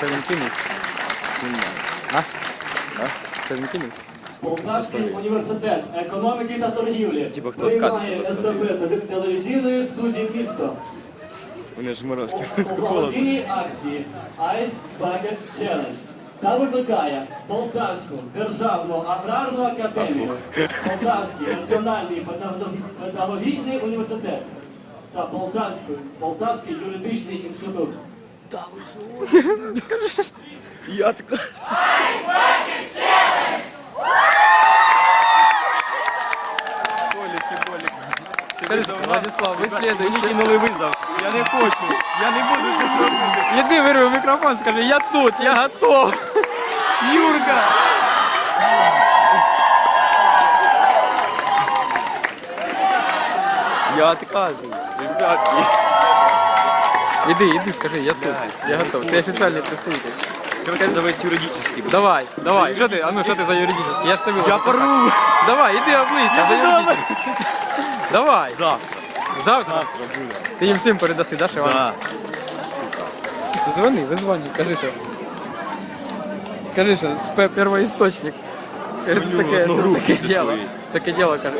це він кинув? А? Це він кинув? Полтавський університет економіки та торгівлі Типа, хто приймає відказує, хто естафету від телевізійної студії місто Вони ж морозки. у благодійній акції Ice Bucket Challenge та викликає Полтавську державну аграрну академію, Полтавський національний педагог- педагогічний університет та Полтавський, Полтавський юридичний інститут. Я така. Боліки, боліки. Скажи, Владислав, ви Мені слідуючий. кинули визов. Я не хочу. Я не буду це робити. Іди вирви мікрофон, скажи, я тут, я готов. Юрка! Я отказываюсь, ребятки. Іди, іди, скажи, я тут, я готов. Ти офіційний представитель. Короче, давай с юридическим. Давай, давай, що ти, а ну що ти за юридичний? Я ж собі. Я порву. Давай, іди облися, за юридичний. Давай, Завтра. завтра. Завтра буде. Ти їм всім передаси, да, Іван? Да. Звони, визвонюй, кажи, що. Кажи, що з пе- первоісточник. Кажи, Дзвоню, таке, одну групу таке зі діло. своєї. Таке діло, каже.